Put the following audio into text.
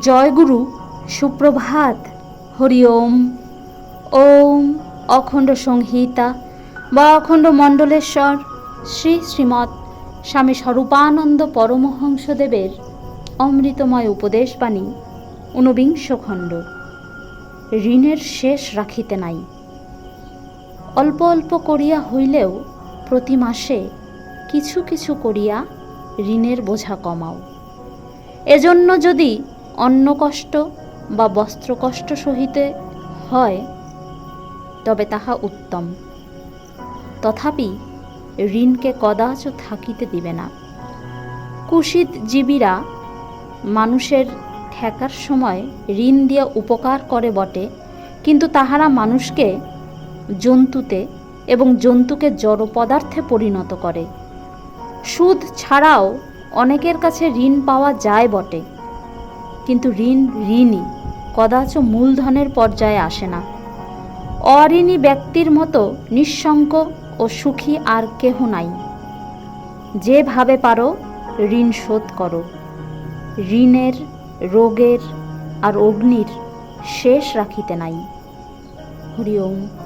জয়গুরু, সুপ্রভাত। হরি ওম। ওম অখণ্ড সংহিতা বা অখণ্ড মণ্ডলেশ্বর। শ্রী শ্রীমৎ স্বামী স্বরূপানন্দ পরমহংসদেবের অমৃতময় উপদেশবাণী, ঊনবিংশ খণ্ড। ঋণের শেষ রাখিতে নাই। অল্প অল্প করিয়া হইলেও প্রতি মাসে কিছু কিছু করিয়া ঋণের বোঝা কমাও। এজন্য যদি অন্ন কষ্ট বা বস্ত্র কষ্ট সহিতে হয়, তবে তাহা উত্তম। তথাপি ঋণকে কদাচ থাকিতে দিবে না। কুশিত জীবীরা মানুষের ঠেকার সময় ঋণ দিয়া উপকার করে বটে, কিন্তু তাহারা মানুষকে জন্তুতে এবং জন্তুকে জড় পদার্থে পরিণত করে। সুদ ছাড়াও অনেকের কাছে ঋণ পাওয়া যায় বটে। কিন্তু ঋণ ঋণই কদাচ মূলধনের পর্যায়ে আসে না। অঋণী ব্যক্তির মতো নিঃসঙ্ক ও সুখী আর কেহ নাই। যেভাবে পারো, ঋণ শোধ করো। ঋণের, রোগের আর অগ্নির শেষ রাখিতে নাই। হরি ওম।